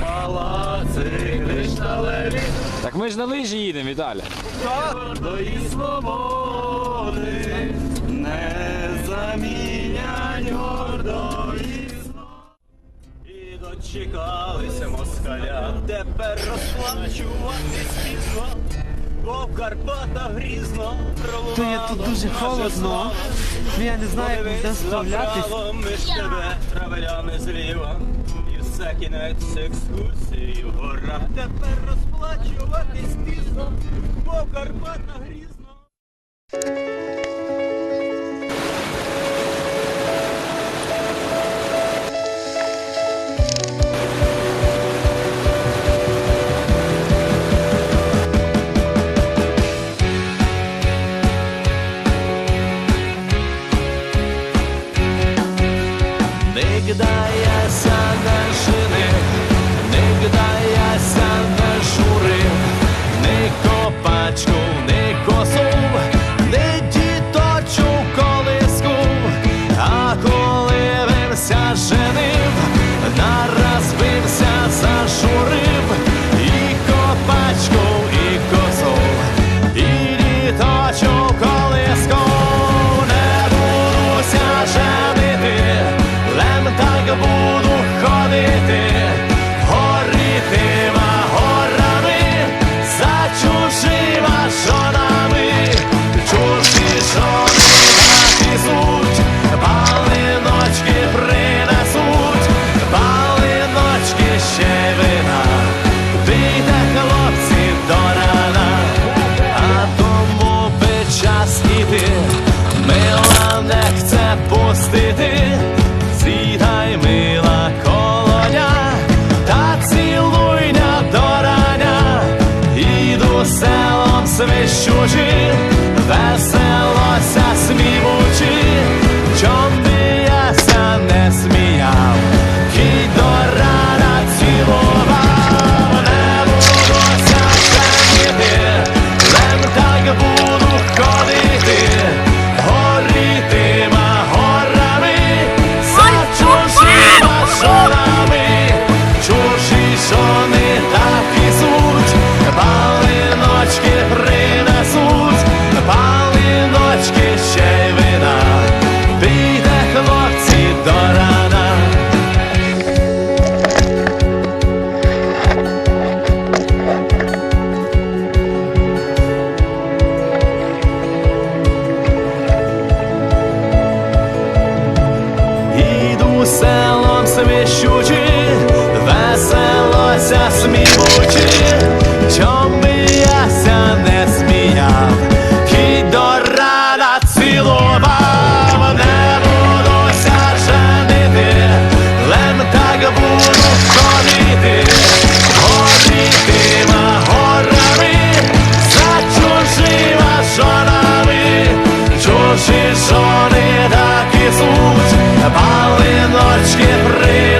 Палаци кришталеві. Так ми ж на лижі їдемо, Віталя. До і свободи не замінять гордої знов. І дочекалися москаля, тепер розплачуватись пізно. Бо в Карпатах грізно проводить. То є тут дуже холодно. Ну, я не знаю, як де. Ми ж тебе, травелями зліва за кінець екскурсії, гора тепер розплачуватись пізно, бо Карпат нагріз. Hoje блищучі, веселося сміючи, чом я ся не сміяв, і до цілував, не будуся женити, лем так буду ходити, ходитима горами, за чужима жонами, чужі жони так і суть. Палиночки при